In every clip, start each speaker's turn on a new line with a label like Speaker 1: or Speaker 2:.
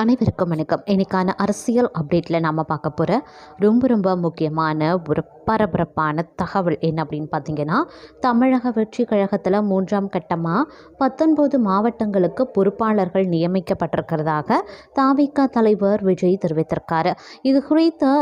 Speaker 1: அனைவருக்கும் வணக்கம். இன்றைக்கான அரசியல் அப்டேட்டில் நாம் பார்க்க போகிற ரொம்ப ரொம்ப முக்கியமான ஒரு பரபரப்பான தகவல் என்ன அப்படின்னு பார்த்தீங்கன்னா தமிழக வெற்றி கழகத்தில் மூன்றாம் கட்டமாக பத்தொன்பது மாவட்டங்களுக்கு பொறுப்பாளர்கள் நியமிக்கப்பட்டிருக்கிறதாக தாவிக தலைவர் விஜய் தெரிவித்திருக்காரு. இது குறித்த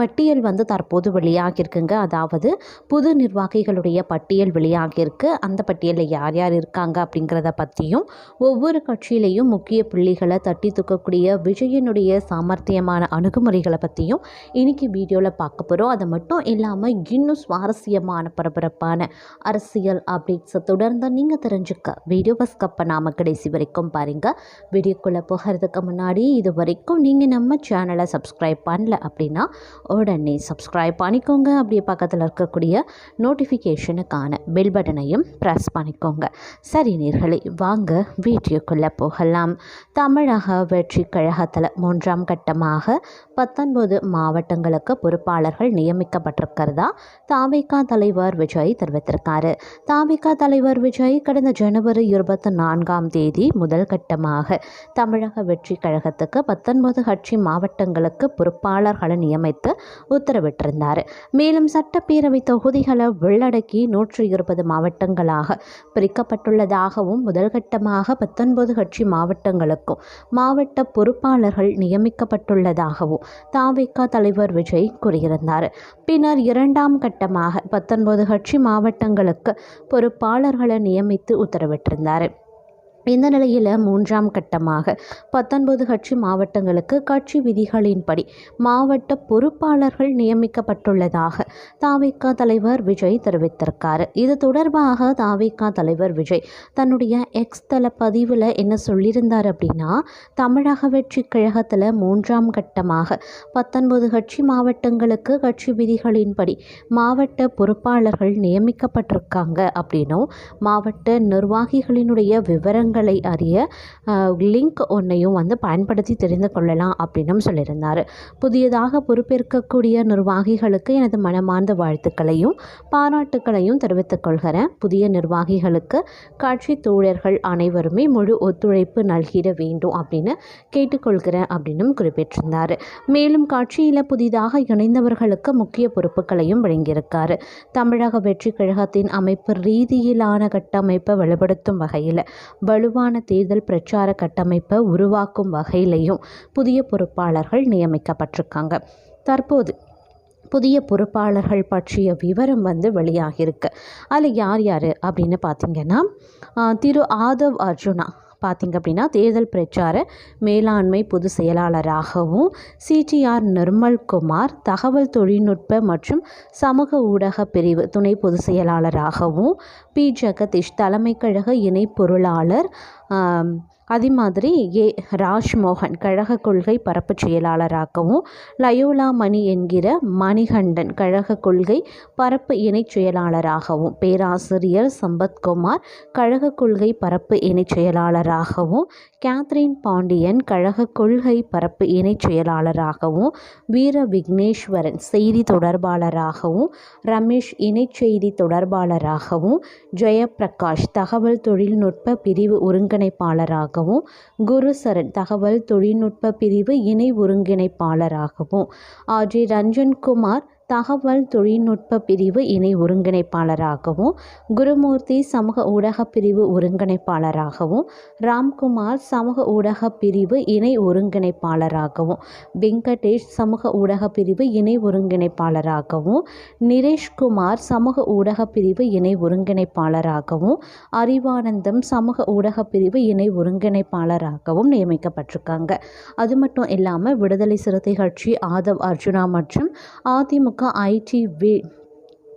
Speaker 1: பட்டியல் வந்து தற்போது வெளியாகியிருக்குங்க. அதாவது புது நிர்வாகிகளுடைய பட்டியல் வெளியாகியிருக்கு. அந்த பட்டியலில் யார் யார் இருக்காங்க அப்படிங்கிறத பற்றியும் ஒவ்வொரு கட்சியிலையும் முக்கிய புள்ளிகளை தட்டி தூக்கக்கூடிய விஜயனுடைய சாமர்த்தியமான அணுகுமுறைகளை பற்றியும் இன்றைக்கி வீடியோவில் பார்க்க போகிறோம் அது மட்டும் இல்லாமல் இன்னும் சுவாரஸ்யமான பரபரப்பான அரசியல் அப்டேட்ஸை தொடர்ந்து நீங்கள் தெரிஞ்சுக்க வீடியோவை ஸ்கப் பண்ணாமல் கடைசி வரைக்கும் பாருங்கள் வீடியோக்குள்ளே போகிறதுக்கு முன்னாடி இது வரைக்கும் நீங்கள் நம்ம சேனலை சப்ஸ்கிரைப் பண்ணல அப்படின்னா உடனே சப்ஸ்கிரைப் பண்ணிக்கோங்க. அப்படியே பக்கத்தில் இருக்கக்கூடிய நோட்டிஃபிகேஷனுக்கான பெல் பட்டனையும் ப்ரெஸ் பண்ணிக்கோங்க. சரி நேர்களை வாங்க வீடியோக்குள்ளே போகலாம். தமிழக வெற்றி கழகத்தில் மூன்றாம் கட்டமாக பத்தொன்பது மாவட்டங்களுக்கு பொறுப்பாளர்கள் நியமிக்கப்பட்டிருக்கிறதா தாவிகா தலைவர் விஜய் தெரிவித்திருக்காரு. தாவிகா தலைவர் விஜய் கடந்த ஜனவரி இருபத்தி நான்காம் தேதி முதல் கட்டமாக தமிழக வெற்றி கழகத்துக்கு பத்தொன்பது கட்சி மாவட்டங்களுக்கு பொறுப்பாளர்களை நியமித்து உத்தரவிட்டிருந்தார். மேலும் சட்டப்பேரவை தொகுதிகளை உள்ளடக்கி நூற்றி இருபது மாவட்டங்களாக பிரிக்கப்பட்டுள்ளதாகவும் முதல் கட்டமாக பத்தொன்பது கட்சி மாவட்டங்களுக்கும் மாவட்ட பொறுப்பாளர்கள் நியமிக்கப்பட்டுள்ளதாகவும் தாவிக தலைவர் விஜய் கூறியிருந்தார். பின்னர் இரண்டாம் கட்டமாக பத்தொன்பது கட்சி மாவட்டங்களுக்கு பொறுப்பாளர்களை நியமித்து உத்தரவிட்டிருந்தார். இந்த நிலையில் மூன்றாம் கட்டமாக பத்தொன்பது கட்சி மாவட்டங்களுக்கு கட்சி விதிகளின்படி மாவட்ட பொறுப்பாளர்கள் நியமிக்கப்பட்டுள்ளதாக தாவிக தலைவர் விஜய் தெரிவித்திருக்காரு. இது தொடர்பாக தாவிக தலைவர் விஜய் தன்னுடைய எக்ஸ் தள பதிவில் என்ன சொல்லியிருந்தார் அப்படின்னா தமிழக வெற்றி கழகத்தில் மூன்றாம் கட்டமாக பத்தொன்பது கட்சி மாவட்டங்களுக்கு கட்சி விதிகளின்படி மாவட்ட பொறுப்பாளர்கள் நியமிக்கப்பட்டிருக்காங்க அப்படின்னும் மாவட்ட நிர்வாகிகளினுடைய விவரங்கள் அறிய லிங்க் ஒன்றையும் வந்து பயன்படுத்தி தெரிந்து கொள்ளலாம் அப்படின்னும் சொல்லியிருந்தார். புதியதாக பொறுப்பேற்கக்கூடிய நிர்வாகிகளுக்கு எனது மனமார்ந்த வாழ்த்துக்களையும் பாராட்டுக்களையும் தெரிவித்துக் கொள்கிறேன். புதிய நிர்வாகிகளுக்கு கட்சி தோழர்கள் அனைவருமே முழு ஒத்துழைப்பு நல்கிட வேண்டும் அப்படின்னு கேட்டுக்கொள்கிறேன் அப்படின்னும் குறிப்பிட்டிருந்தார். மேலும் கட்சியில் புதிதாக இணைந்தவர்களுக்கு முக்கிய பொறுப்புகளையும் வழங்கியிருக்கார். தமிழக வெற்றி கழகத்தின் அமைப்பு ரீதியிலான கட்டமைப்பை வலுப்படுத்தும் வகையில் வலுவான தேர்தல் பிரச்சார கட்டமைப்பை உருவாக்கும் வகையிலையும் புதிய பொறுப்பாளர்கள் நியமிக்கப்பட்டிருக்காங்க. தற்போது புதிய பொறுப்பாளர்கள் பற்றிய விவரம் வந்து வெளியாகியிருக்கு. அதில் யார் யார் அப்படின்னு பார்த்தீங்கன்னா திரு ஆதவ் அர்ஜுனா. பார்த்திங்க அப்படின்னா தேர்தல் பிரச்சார மேலாண்மை பொது செயலாளராகவும் சிடிஆர் நிர்மல்குமார் தகவல் தொழில்நுட்ப மற்றும் சமூக ஊடக பிரிவு துணை பொதுச் செயலாளராகவும் பி. ஜெகதீஷ் தலைமை கழக இணை பொருளாளர் அதே மாதிரி ஏ ராஜ்மோகன் கழக கொள்கை பரப்பு செயலாளராகவும் லயோலா மணி என்கிற மணிகண்டன் கழக கொள்கை பரப்பு இணைச் செயலாளராகவும் பேராசிரியர் சம்பத்குமார் கழக கொள்கை பரப்பு இணைச் செயலாளராகவும் கேத்ரின் பாண்டியன் கழக கொள்கை பரப்பு இணைச் செயலாளராகவும் வீர விக்னேஸ்வரன் செய்தி தொடர்பாளராகவும் ரமேஷ் இணைச் செய்தி தொடர்பாளராகவும் ஜெயப்பிரகாஷ் தகவல் தொழில்நுட்ப பிரிவு ஒருங்கிணைப்பாளராகவும் குருசரன் தகவல் தொழில்நுட்ப பிரிவு இணை ஒருங்கிணைப்பாளராகவும். ஆர்ஜே ரஞ்சன்குமார் தகவல் தொழில்நுட்ப பிரிவு இணை ஒருங்கிணைப்பாளராகவும் குருமூர்த்தி சமூக ஊடக பிரிவு ஒருங்கிணைப்பாளராகவும் ராம்குமார் சமூக ஊடக பிரிவு இணை ஒருங்கிணைப்பாளராகவும் வெங்கடேஷ் சமூக ஊடக பிரிவு இணை ஒருங்கிணைப்பாளராகவும் நிரேஷ்குமார் சமூக ஊடக பிரிவு இணை ஒருங்கிணைப்பாளராகவும் அறிவானந்தம் சமூக ஊடக பிரிவு இணை ஒருங்கிணைப்பாளராகவும் நியமிக்கப்பட்டிருக்காங்க. அது மட்டும் இல்லாமல் விடுதலை சிறுத்தை கட்சி ஆதவ் அர்ஜுனா மற்றும் அதிமுக ஐடி வி.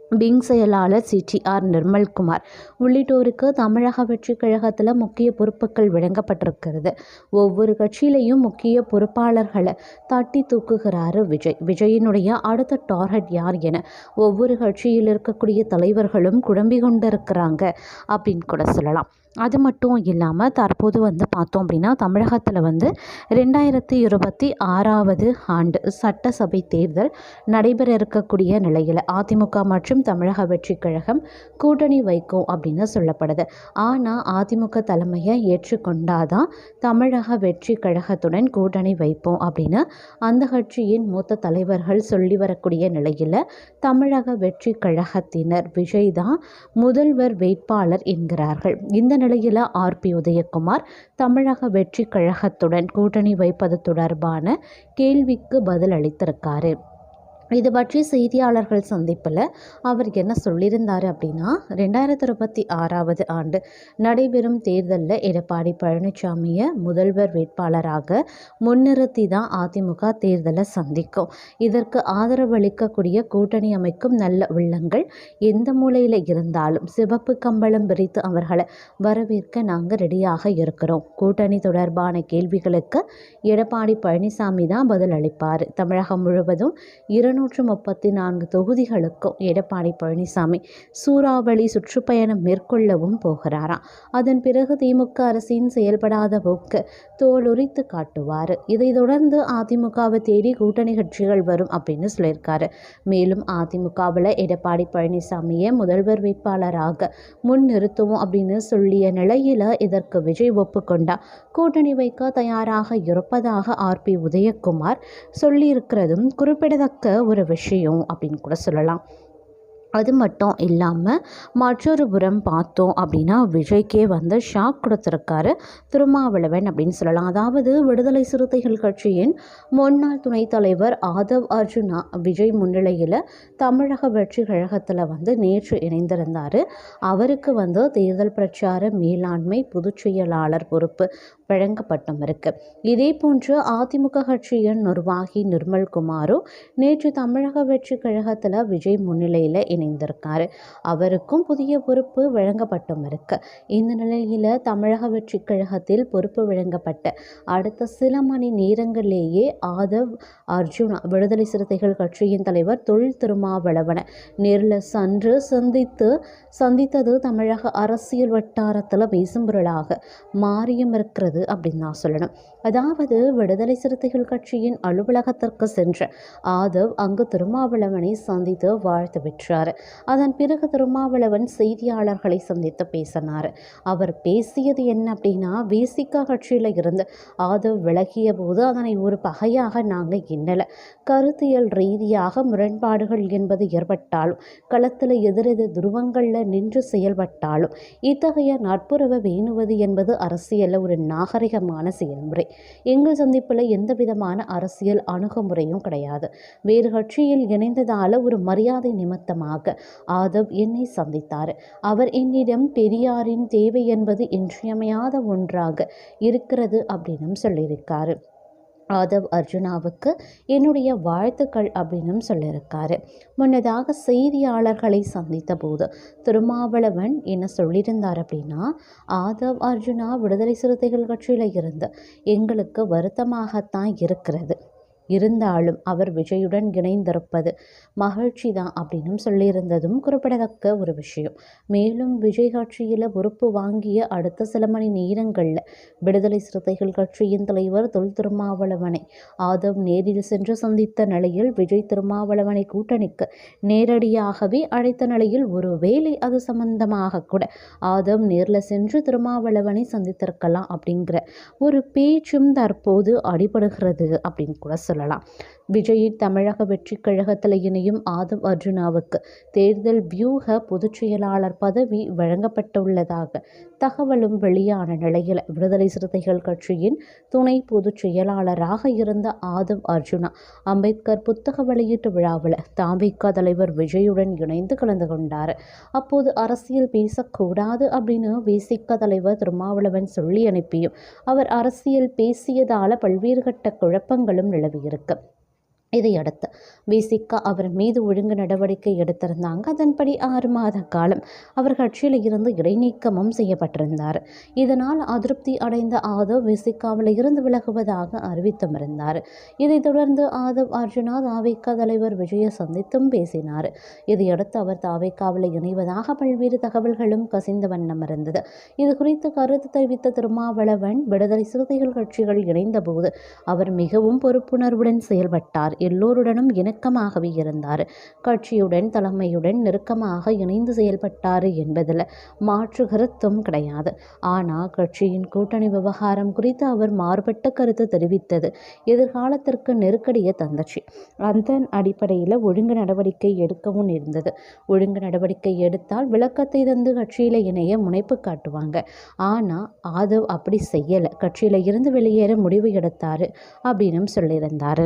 Speaker 1: விங் செயலாளர் சிடிஆர் நிர்மல்குமார். உள்ளிட்டோருக்கு தமிழக வெற்றி கழகத்தில் முக்கிய பொறுப்புகள் வழங்கப்பட்டிருக்கிறது. ஒவ்வொரு கட்சியிலையும் முக்கிய பொறுப்பாளர்களை தட்டி தூக்குகிறாரு விஜய். விஜயினுடைய அடுத்த டார்கெட் யார் என ஒவ்வொரு கட்சியில் இருக்கக்கூடிய தலைவர்களும் குழம்பி கொண்டிருக்கிறாங்க அப்படின்னு கூட சொல்லலாம். அது மட்டும் இல்லாமல் தற்போது வந்து பார்த்தோம் அப்படின்னா தமிழகத்தில் வந்து ரெண்டாயிரத்தி இருபத்தி ஆறாவது ஆண்டு சட்டசபை தேர்தல் நடைபெற இருக்கக்கூடிய நிலையில் அதிமுக மற்றும் தமிழக வெற்றி கழகம் கூட்டணி வைக்கும் அப்படின்னு சொல்லப்படுது. ஆனால் அதிமுக தலைமையை ஏற்றுக்கொண்டாதான் தமிழக வெற்றி கழகத்துடன் கூட்டணி வைப்போம் அப்படின்னு அந்த கட்சியின் மூத்த தலைவர்கள் சொல்லி வரக்கூடிய நிலையில் தமிழக வெற்றி கழகத்தினர் விஜய் தான் முதல்வர் வேட்பாளர் என்கிறார்கள். இந்த நிலையில் ஆர்பி உதயகுமார் தமிழக வெற்றி கழகத்துடன் கூட்டணி வைப்பது தொடர்பான கேள்விக்கு பதில் அளித்திருக்காரு இது பற்றி செய்தியாளர்கள் சந்திப்பில் அவர் என்ன சொல்லியிருந்தார் அப்படின்னா ரெண்டாயிரத்தி இருபத்தி ஆறாவது ஆண்டு நடைபெறும் தேர்தலில் எடப்பாடி பழனிசாமியை முதல்வர் வேட்பாளராக முன்னிறுத்தி தான் அதிமுக தேர்தலை சந்திக்கும். இதற்கு ஆதரவு அளிக்கக்கூடிய கூட்டணி அமைக்கும் நல்ல உள்ளங்கள் எந்த மூலையில் இருந்தாலும் சிவப்பு கம்பளம் விரித்து அவர்களை வரவேற்க நாங்கள் ரெடியாக இருக்கிறோம். கூட்டணி தொடர்பான கேள்விகளுக்கு எடப்பாடி பழனிசாமி தான் பதில் அளிப்பார். தமிழகம் முழுவதும் இருநூறு இருநூற்று முப்பத்தி நான்கு தொகுதிகளுக்கும் எடப்பாடி பழனிசாமி சூறாவளி சுற்றுப்பயணம் மேற்கொள்ளவும் போகிறாராம் அதன் பிறகு திமுக அரசின் செயல்படாத போக்கு தோலுரித்து காட்டுவார் இதை தொடர்ந்து அதிமுகவை தேடி கூட்டணி கட்சிகள் வரும் அப்படின்னு சொல்லியிருக்காரு. மேலும் அதிமுகவில் எடப்பாடி பழனிசாமியை முதல்வர் வேட்பாளராக முன் நிறுத்துவோம் அப்படின்னு சொல்லிய நிலையில் இதற்கு விஜய் ஒப்புக்கொண்டார் கூட்டணி வைக்க தயாராக இருப்பதாக ஆர் பி உதயகுமார் சொல்லியிருக்கிறதும் குறிப்பிடத்தக்க ஒரு விஷயம் அப்படின்னு கூட சொல்லலாம். அது மட்டும் இல்லாமல் மற்றொரு புறம் பார்த்தோம் அப்படின்னா விஜய்க்கே வந்து ஷாக் கொடுத்துருக்காரு திருமாவளவன் அப்படின்னு சொல்லலாம். அதாவது விடுதலை சிறுத்தைகள் கட்சியின் முன்னாள் துணைத் தலைவர் ஆதவ் அர்ஜுனா விஜய் முன்னிலையில் தமிழக வெற்றி கழகத்தில் வந்து நேற்று இணைந்திருந்தார். அவருக்கு வந்து தேர்தல் பிரச்சார மேலாண்மை பொதுச் செயலாளர் பொறுப்பு வழங்கப்பட்டும் இருக்கு. இதே போன்று அதிமுக கட்சியின் நிர்வாகி நிர்மல் குமாரும் நேற்று தமிழக வெற்றி கழகத்தில் விஜய் முன்னிலையில் இணைந்திருக்காரு. அவருக்கும் புதிய பொறுப்பு வழங்கப்பட்டும் இருக்கு. இந்த நிலையில் தமிழக வெற்றி கழகத்தில் பொறுப்பு வழங்கப்பட்ட அடுத்த சில மணி நேரங்களிலேயே ஆதவ் அர்ஜுனா விடுதலை சிறுத்தைகள் கட்சியின் தலைவர் தொழில் திருமாவளவனை நேரில் சென்று சந்தித்து சந்தித்தது தமிழக அரசியல் வட்டாரத்தில் பேசும்பொருளாக மாறியும் இருக்கிறது அப்படின்னு நான் சொல்லணும். அதாவது விடுதலை சிறுத்தைகள் கட்சியின் அலுவலகத்திற்கு சென்ற ஆதவ் அங்கு திருமாவளவனை சந்தித்து வாழ்த்து பெற்றார். அதன் பிறகு திருமாவளவன் செய்தியாளர்களை சந்தித்து பேசினார். அவர் பேசியது என்ன அப்படின்னா விசிகா கட்சியில் இருந்து ஆதவ் விலகிய போது அதனை ஒரு பகையாக நாங்கள் எண்ணலை. கருத்தியல் ரீதியாக முரண்பாடுகள் என்பது ஏற்பட்டாலும் களத்தில் எதிரெதிர் துருவங்களில் நின்று செயல்பட்டாலும் இத்தகைய நட்புறவை வேணுவது என்பது அரசியலில் ஒரு நாகரிகமான செயல்முறை. எங்கள் சந்திப்பில் எந்த விதமான அரசியல் அணுகுமுறையும் கிடையாது. வேறு கட்சியில் இணைந்ததால் ஒரு மரியாதை நிமித்தமாக ஆதவ் என்னை சந்தித்தார். அவர் என்னிடம் பெரியாரின் தேவை என்பது இன்றியமையாத ஒன்றாக இருக்கிறது அப்படின்னு சொல்லியிருக்காரு. ஆதவ் அர்ஜுனாவுக்கு என்னுடைய வாழ்த்துக்கள் அப்படின்னு சொல்லியிருக்காரு. முன்னதாக செய்தியாளர்களை சந்தித்த போது திருமாவளவன் என்ன சொல்லியிருந்தார் அப்படின்னா ஆதவ் அர்ஜுனா விடுதலை சிறுத்தைகள் கட்சியில் இருந்து எங்களுக்கு வருத்தமாகத்தான் இருக்கிறது. இருந்தாலும் அவர் விஜயுடன் இணைந்திருப்பது மகிழ்ச்சி தான் அப்படின்னும் சொல்லியிருந்ததும் குறிப்பிடத்தக்க ஒரு விஷயம். மேலும் விஜய் கட்சியில் பொறுப்பு வாங்கிய அடுத்த சில மணி நேரங்களில் விடுதலை சிறுத்தைகள் கட்சியின் தலைவர் தொல் திருமாவளவனை ஆதம் நேரில் சென்று சந்தித்த நிலையில் விஜய் திருமாவளவனை கூட்டணிக்கு நேரடியாகவே அழைத்த நிலையில் ஒருவேளை அது சம்பந்தமாக கூட ஆதம் நேரில் சென்று திருமாவளவனை சந்தித்திருக்கலாம் அப்படிங்கிற ஒரு பேச்சும் தற்போது அடிபடுகிறது அப்படின்னு கூட சொல்லலாம். விஜயின் தமிழக வெற்றி கழகத்தில் இணையும் ஆதம் அர்ஜுனாவுக்கு தேர்தல் வியூக பொதுச் செயலாளர் பதவி வழங்கப்பட்டுள்ளதாக தகவலும் வெளியான நிலையில் விடுதலை சிறுத்தைகள் கட்சியின் துணை பொதுச் செயலாளராக இருந்த ஆதம் அர்ஜுனா அம்பேத்கர் புத்தக வெளியீட்டு விழாவில் தாம்பிகா தலைவர் விஜயுடன் இணைந்து கலந்து கொண்டார். அப்போது அரசியல் பேசக்கூடாது அப்படின்னு விசிக தலைவர் திருமாவளவன் சொல்லி அனுப்பியும் அவர் அரசியல் பேசியதால பல்வேறு கட்ட குழப்பங்களும் நிலவி இருக்குது இதையடுத்து விசிக அவர் மீது ஒழுங்கு நடவடிக்கை எடுத்திருந்தாங்க. அதன்படி ஆறு மாத காலம் அவர் கட்சியில் இருந்து இடைநீக்கமும் செய்யப்பட்டிருந்தார். இதனால் அதிருப்தி அடைந்த ஆதவ் விசிகாவில் இருந்து விலகுவதாக அறிவித்தும் இருந்தார். இதைத் தொடர்ந்து ஆதவ் அர்ஜுனா தாவேக்கா தலைவர் விஜய சந்தித்தும் பேசினார். இதையடுத்து அவர் தாவேக்காவில் இணைவதாக பல்வேறு தகவல்களும் கசிந்த வண்ணம் இருந்தது. இது குறித்து கருத்து தெரிவித்த திருமாவளவன் விடுதலை சிறுத்தைகள் கட்சிகள் இணைந்தபோது அவர் மிகவும் பொறுப்புணர்வுடன் செயல்பட்டார். எல்லோருடனும் இணக்கமாகவே இருந்தார். கட்சியுடன் தலைமையுடன் நெருக்கமாக இணைந்து செயல்பட்டார் என்பதில் மாற்று கருத்தும் கிடையாது. ஆனால் கட்சியின் கூட்டணி விவகாரம் குறித்து அவர் மாறுபட்ட கருத்து தெரிவித்தது எதிர்காலத்திற்கு நெருக்கடியை தந்துச்சு. அதன் அடிப்படையில் ஒழுங்கு நடவடிக்கை எடுக்கவும் இருந்தது. ஒழுங்கு நடவடிக்கை எடுத்தால் விளக்கத்தை தந்து கட்சியில் இணைய முனைப்பு காட்டுவாங்க. ஆனால் ஆதவ் அப்படி செய்யலை. கட்சியில் இருந்து வெளியேற முடிவு எடுத்தார் அப்படின்னும் சொல்லியிருந்தார்.